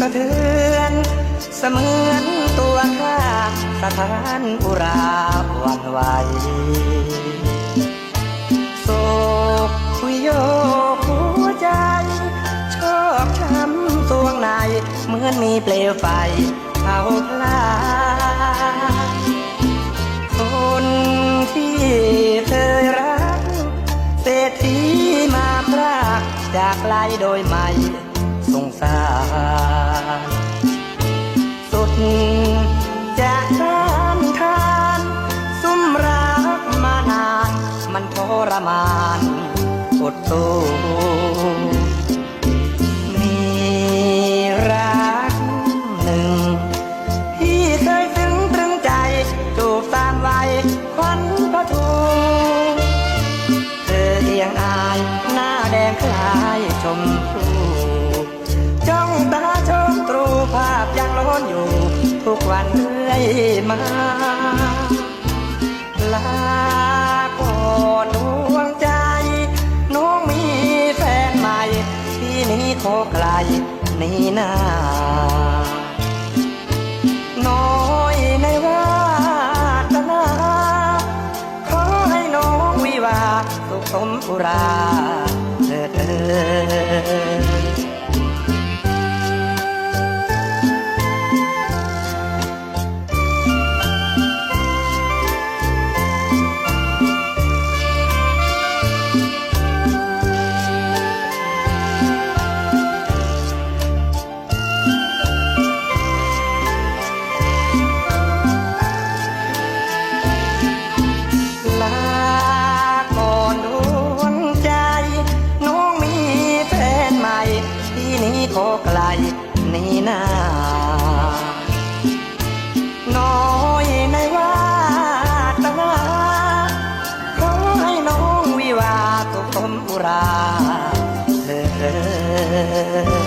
สะเทือนเสมือนตัวข้าสถานอุราวันไหวโศกวิโยหัวใจ ชอกช้ำสวงในเหมือนมีเปลวไฟเผาพลายคนที่เธอรัก เศรษฐีมาพรากจากไกลโดยไม่ สงสาร สุดจะทานทานซุ่มรักมานาน มันทรมานอดสู้ ทุกวันเรื่อยมา ลาก่อนดวงใจ น้องมีแฟนใหม่ ที่นี้ขอไกลนี่นาน้อยในว่าสนาขอให้น้องวิวาสุขสมอุราเถิดเอ่ย ขอไกลนี่นาน้อยในวาตนาขอให้น้องวิวาตุกมอุราเธอ